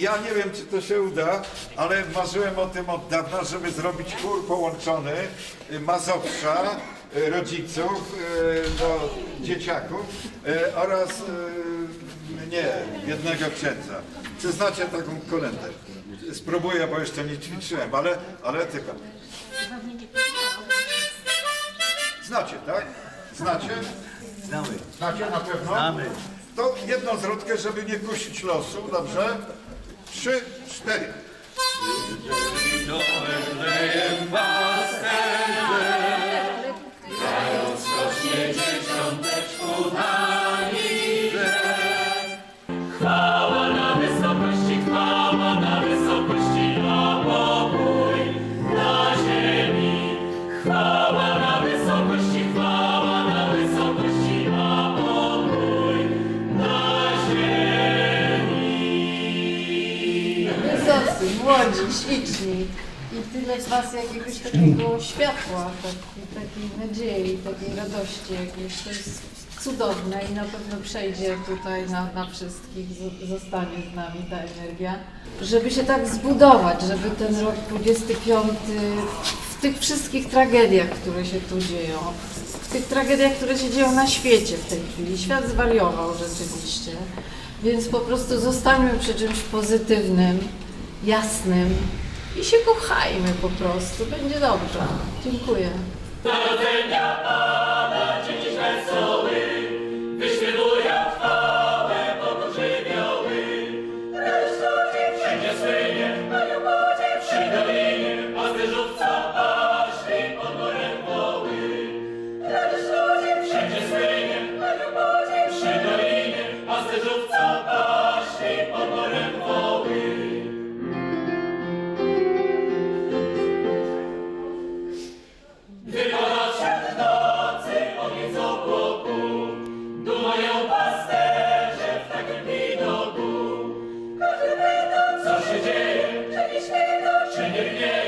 Ja nie wiem, czy to się uda, ale marzyłem o tym od dawna, żeby zrobić chór połączony y, Mazowsza, y, rodziców, y, do dzieciaków oraz nie, jednego księdza. Czy znacie taką kolendę? Spróbuję, bo jeszcze nie ćwiczyłem, ale, ale tylko. Znacie, tak? Znacie? Znamy. Znacie na pewno? Znamy. To jedną zwrotkę, żeby nie kusić losu, dobrze? Trzy, cztery. Młodzi, śliczni i tyle z Was jakiegoś takiego światła, takiej, takiej nadziei, takiej radości jakiejś. To jest cudowne i na pewno przejdzie tutaj na, na wszystkich, zostanie z nami ta energia. Żeby się tak zbudować, żeby ten rok 25 w tych wszystkich tragediach, które się tu dzieją, w tych tragediach, które się dzieją na świecie w tej chwili. Świat zwariował rzeczywiście. Więc po prostu zostańmy przy czymś pozytywnym, jasnym i się kochajmy po prostu. Będzie dobrze. Dziękuję. Wypada wśród nocy ogień z obłoku, dumają pasterze w takim widoku. Każdy pyta, co się dzieje, czy nie świeto, czy nie gnieje,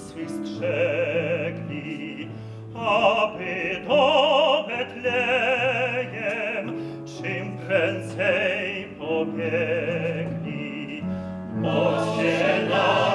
uns ist schägli, abet o Betlejem, czym prędzej pobiegli. Moście nas